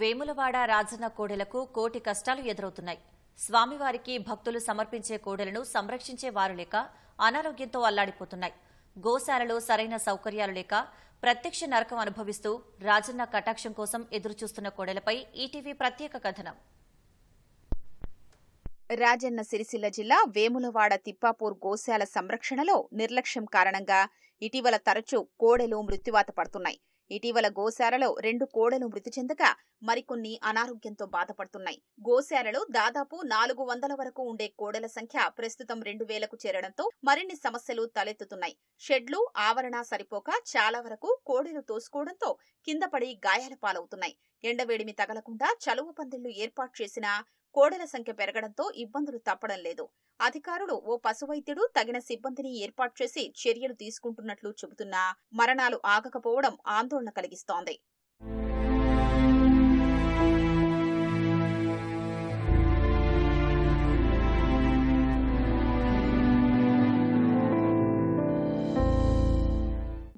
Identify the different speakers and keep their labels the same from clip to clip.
Speaker 1: వేములవాడ రాజన్న కోడెలకు కోటి కష్టాలు ఎదురవుతున్నాయి. స్వామివారికి భక్తులు సమర్పించే కోడెలను సంరక్షించే వారు లేక అనారోగ్యంతో అల్లాడిపోతున్నాయి. గోశాలలో సరైన సౌకర్యాలు లేక ప్రత్యక్ష నరకం అనుభవిస్తూ రాజన్న కటాక్షం కోసం ఎదురుచూస్తున్న కోడెలపై ఈటీవీ ప్రత్యేక కథనం.
Speaker 2: రాజన్న సిరిసిల్ల జిల్లా వేములవాడ తిప్పాపూర్ గోశాల సంరక్షణలో నిర్లక్ష్యం కారణంగా ఇటీవల తరచూ కోడెలు మృత్యువాత పడుతున్నాయి. ఇటీవల గోశాలలో రెండు కోడలు మృతి చెందగా మరికొన్ని అనారోగ్యంతో బాధపడుతున్నాయి. గోశాలలో దాదాపు నాలుగు వందల వరకు ఉండే కోడల సంఖ్య ప్రస్తుతం రెండు వేలకు చేరడంతో మరిన్ని సమస్యలు తలెత్తుతున్నాయి. షెడ్లు ఆవరణ సరిపోక చాలా వరకు కోడెలు తోసుకోవడంతో కిందపడి గాయాల పాలవుతున్నాయి. ఎండవేడిమి తగలకుండా చలువ పందిళ్ళు ఏర్పాటు చేసినా కోడల సంఖ్య పెరగడంతో ఇబ్బందులు తప్పడం లేదు. అధికారులు ఓ పశువైద్యుడు తగిన సిబ్బందిని ఏర్పాటు చేసి చర్యలు తీసుకుంటున్నట్లు చెబుతున్నా మరణాలు ఆగకపోవడం ఆందోళన కలిగిస్తోంది.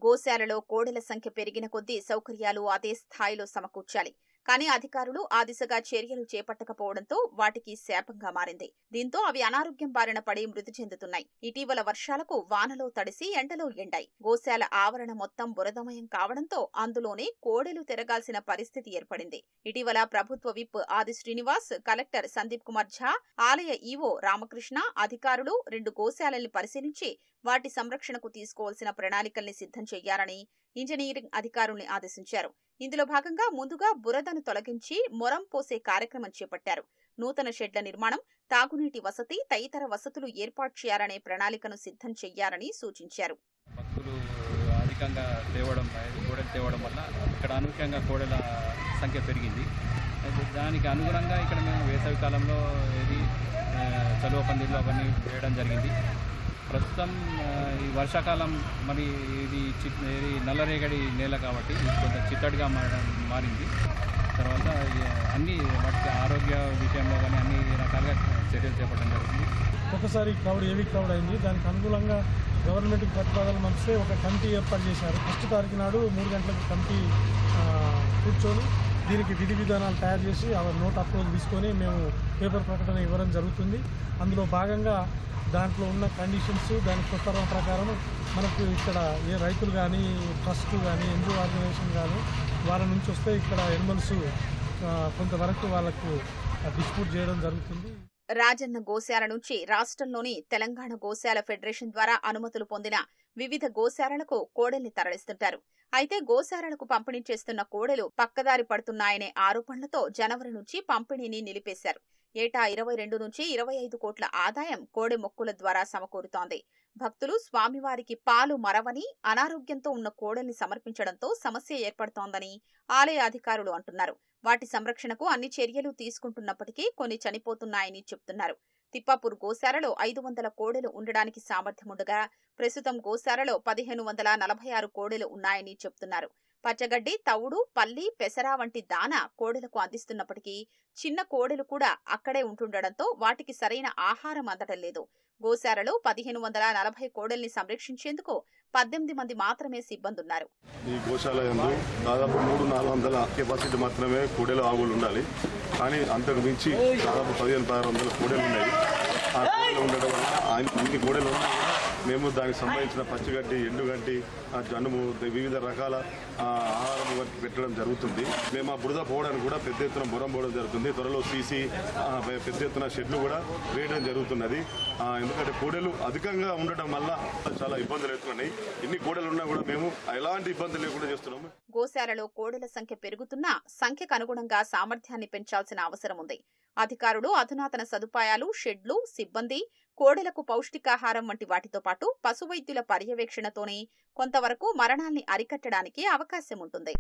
Speaker 2: గోశాలలో కోడెల సంఖ్య పెరిగిన కొద్దీ సౌకర్యాలు అదే స్థాయిలో సమకూర్చాలి. కానీ అధికారులు ఆ దిశగా చర్యలు చేపట్టకపోవడంతో వాటికి శాపంగా మారింది. దీంతో అవి అనారోగ్యం బారిన పడి మృతి చెందుతున్నాయి. ఇటీవల వర్షాలకు వానలో తడిసి ఎండలో ఎండాయి. గోశాల ఆవరణ మొత్తం బురదమయం కావడంతో అందులోనే కోడెలు తిరగాల్సిన పరిస్థితి ఏర్పడింది. ఇటీవల ప్రభుత్వ విప్ ఆది శ్రీనివాస్ కలెక్టర్ సందీప్ కుమార్ ఝా ఆలయ ఈవో రామకృష్ణ అధికారులు రెండు గోశాలల్ని పరిశీలించి వాటి సంరక్షణకు తీసుకోవాల్సిన ప్రణాళికల్ని సిద్ధం చేయాలని ఇంజనీరింగ్ అధికారుల్ని ఆదేశించారు. ఇందులో భాగంగా ముందుగా బురదను తొలగించి మొరం పోసే కార్యక్రమం చేపట్టారు. నూతన షెడ్ల నిర్మాణం తాగునీటి వసతి తదితర వసతులు ఏర్పాటు చేయాలనే ప్రణాళికను సిద్ధం చేయాలని సూచించారు.
Speaker 3: భక్తులు అధికంగా తేవడం కోడలు తేవడం వల్ల ఇక్కడ అనూహ్యంగా కోడల సంఖ్య పెరిగింది. దానికి అనుగుణంగా ఇక్కడ మేము వేసవి కాలంలో ఇది చలువ పందిర్లు అవన్నీ వేయడం జరిగింది. ప్రస్తుతం ఈ వర్షాకాలం మరి ఇది చిట్ ఇది నల్లరేగడి నేల కాబట్టి కొంత కొంచెం చిత్తడిగా మారడం మారింది. తర్వాత అన్ని వాటికి ఆరోగ్య విషయంలో కానీ అన్ని రకాలుగా చర్యలు చేపట్టడం జరిగింది.
Speaker 4: ఒకసారి క్రౌడ్ ఏవి క్రౌడ్ అయింది? దానికి అనుకూలంగా గవర్నమెంట్కి ప్రతిపాదన పంపిస్తే ఒక కమిటీ ఏర్పాటు చేశారు. ఫస్ట్ తారీఖు నాడు మూడు గంటలకు కమిటీ కూర్చొని దీనికి విధి విధానాలు తయారు చేసి ఆ నోట్ అప్రూవల్ తీసుకొని మేము పేపర్ ప్రకటన ఇవ్వడం జరుగుతుంది. అందులో భాగంగా దాంట్లో ఉన్న కండిషన్స్ దాని ప్రకారం ప్రకారం మనకు ఇక్కడ ఏ రైతులు కానీ ట్రస్ట్ కానీ ఎన్జిఓ ఆర్గనైజేషన్ కానీ వాళ్ళ నుంచి వస్తే ఇక్కడ ఎనిమల్స్ కొంతవరకు వాళ్ళకు డిస్ప్యూట్ చేయడం జరుగుతుంది.
Speaker 2: రాజన్న గోశాల నుంచి రాష్ట్రంలోని తెలంగాణ గోశాల ఫెడరేషన్ ద్వారా అనుమతులు పొందిన వివిధ గోశాలలకు కోడెల్ని తరలిస్తుంటారు. అయితే గోశాలలకు పంపిణీ చేస్తున్న కోడెలు పక్కదారి పడుతున్నాయనే ఆరోపణలతో జనవరి నుంచి పంపిణీని నిలిపేశారు. ఏటా ఇరవై రెండు నుంచి ఇరవై ఐదు కోట్ల ఆదాయం కోడె మొక్కుల ద్వారా సమకూరుతోంది. భక్తులు స్వామివారికి పాలు మరవని అనారోగ్యంతో ఉన్న కోడల్ని సమర్పించడంతో సమస్య ఏర్పడుతోందని ఆలయ అధికారులు అంటున్నారు. వాటి సంరక్షణకు అన్ని చర్యలు తీసుకుంటున్నప్పటికీ కొన్ని చనిపోతున్నాయని చెప్తున్నారు. తిప్పాపూర్ గోశాలలో ఐదు వందల కోడెలు ఉండడానికి సామర్థ్యముండగా ప్రస్తుతం గోశాలలో పదిహేను వందల నలభై ఆరు కోడెలు ఉన్నాయని చెప్తున్నారు. పచ్చగడ్డి తవుడు పల్లి పెసర వంటి దాన కోడెలకు అందిస్తున్నప్పటికీ చిన్న కోడెలు కూడా అక్కడే ఉంటుండడంతో వాటికి సరైన ఆహారం అందటం లేదు. గోశాలలో పదిహేను వందల నలభై కోడెల్ని సంరక్షించేందుకు పద్దెనిమిది మంది మాత్రమే సిబ్బందున్నారు.
Speaker 5: ఈ గోశాల దాదాపు మూడు నాలుగు వందల కెపాసిటీ మాత్రమే కోడెలు ఆవులు ఉండాలి. కానీ అంతకు మించి దాదాపు పదిహేను పదహారు వందల కోడెలు ఉన్నాయి. ఆ కోడెలు ఉండడం వల్ల ఆయన అన్ని కూడెలు ఉన్నా మేము దానికి సంబంధించిన పచ్చిగడ్డి ఎండుగడ్డి జనుము వివిధ రకాల ఆహారం పెట్టడం జరుగుతుంది. మేము ఆ బురద పోవడానికి కూడా పెద్ద ఎత్తున బురం పోవడం జరుగుతుంది. త్వరలో సీసీ పెద్ద ఎత్తున షెడ్లు కూడా వేయడం జరుగుతున్నది. ఎందుకంటే కూడెలు అధికంగా ఉండటం వల్ల చాలా ఇబ్బందులు ఎదుర్కొన్నాయి. ఇన్ని కూడలు ఉన్నా కూడా మేము ఎలాంటి ఇబ్బందులు లేకుండా చేస్తున్నాము.
Speaker 2: గోశాలలో కోడెల సంఖ్య పెరుగుతున్నా సంఖ్యకు అనుగుణంగా సామర్థ్యాన్ని పెంచాల్సిన అవసరం ఉంది. అధికారులు అధునాతన సదుపాయాలు షెడ్లు సిబ్బంది కోడెలకు పౌష్టికాహారం వంటి వాటితో పాటు పశువైద్యుల పర్యవేక్షణతోనే కొంతవరకు మరణాల్ని అరికట్టడానికి అవకాశం ఉంటుంది